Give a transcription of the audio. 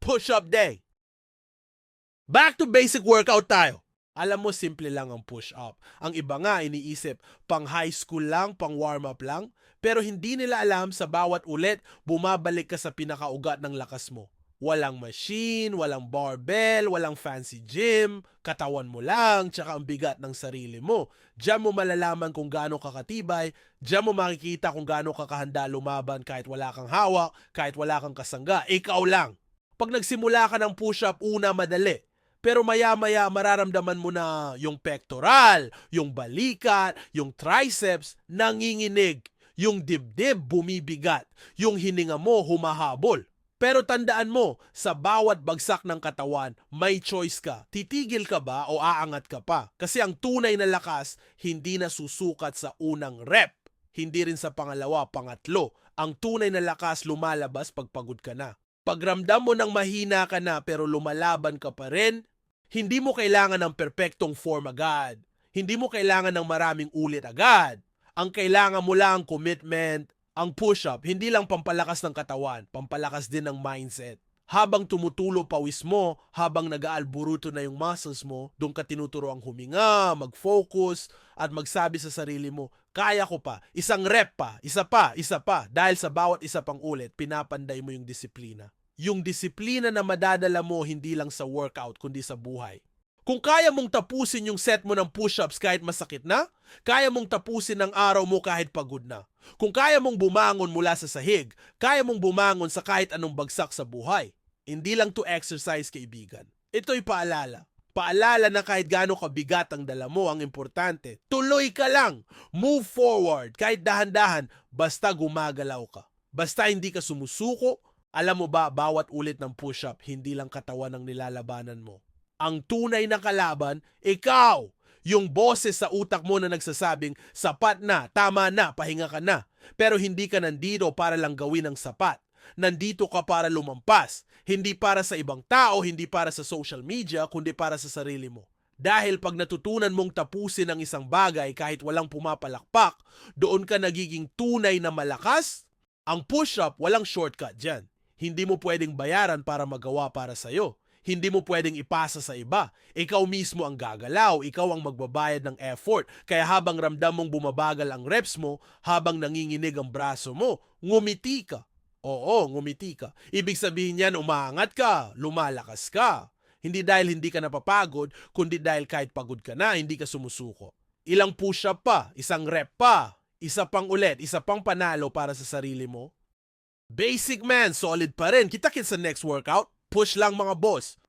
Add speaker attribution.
Speaker 1: push-up day. Back to basic workout tayo. Alam mo, simple lang ang push-up. Ang iba nga iniisip, pang high school lang, pang warm-up lang. Pero hindi nila alam sa bawat ulit, bumabalik ka sa pinakaugat ng lakas mo. Walang machine, walang barbell, walang fancy gym, katawan mo lang, tsaka ang bigat ng sarili mo. Diyan mo malalaman kung gaano kakatibay, diyan mo makikita kung gaano kakahanda lumaban kahit wala kang hawak, kahit wala kang kasangga, ikaw lang. Pag nagsimula ka ng push-up, una madali. Pero maya-maya mararamdaman mo na yung pectoral, yung balikat, yung triceps nanginginig, yung dibdib bumibigat, yung hininga mo humahabol. Pero tandaan mo, sa bawat bagsak ng katawan, may choice ka. Titigil ka ba o aangat ka pa? Kasi ang tunay na lakas, hindi na susukat sa unang rep. Hindi rin sa pangalawa, pangatlo. Ang tunay na lakas lumalabas pag pagod ka na. Pagramdam mo ng mahina ka na pero lumalaban ka pa rin, hindi mo kailangan ng perpektong form agad. Hindi mo kailangan ng maraming ulit agad. Ang kailangan mo lang commitment, ang push-up, hindi lang pampalakas ng katawan, pampalakas din ng mindset. Habang tumutulo pawis mo, habang nag-aalburuto na yung muscles mo, doon ka tinuturo ang huminga, mag-focus, at magsabi sa sarili mo, kaya ko pa, isang rep pa, isa pa, isa pa. Dahil sa bawat isa pang ulit, pinapanday mo yung disiplina. Yung disiplina na madadala mo hindi lang sa workout, kundi sa buhay. Kung kaya mong tapusin yung set mo ng push-ups kahit masakit na, kaya mong tapusin ang araw mo kahit pagod na. Kung kaya mong bumangon mula sa sahig, kaya mong bumangon sa kahit anong bagsak sa buhay. Hindi lang to exercise, kaibigan. Ito'y paalala. Paalala na kahit gaano kabigat ang dala mo, ang importante. Tuloy ka lang. Move forward. Kahit dahan-dahan, basta gumagalaw ka. Basta hindi ka sumusuko. Alam mo ba, bawat ulit ng push-up, hindi lang katawan ang nilalabanan mo. Ang tunay na kalaban, ikaw! Yung boses sa utak mo na nagsasabing, sapat na, tama na, pahinga ka na. Pero hindi ka nandito para lang gawin ang sapat. Nandito ka para lumampas. Hindi para sa ibang tao, hindi para sa social media, kundi para sa sarili mo. Dahil pag natutunan mong tapusin ang isang bagay kahit walang pumapalakpak, doon ka nagiging tunay na malakas. Ang push-up, walang shortcut dyan. Hindi mo pwedeng bayaran para magawa para sa'yo. Hindi mo pwedeng ipasa sa iba. Ikaw mismo ang gagalaw, ikaw ang magbabayad ng effort. Kaya habang ramdam mong bumabagal ang reps mo, habang nanginginig ang braso mo, ngumiti ka. Oo, ngumiti ka. Ibig sabihin niyan, umaangat ka, lumalakas ka. Hindi dahil hindi ka napapagod, kundi dahil kahit pagod ka na, hindi ka sumusuko. Ilang push-up pa, isang rep pa, isa pang ulit, isa pang panalo para sa sarili mo. Basic man, solid pa rin. Kita-kits sa next workout. Push lang mga boss.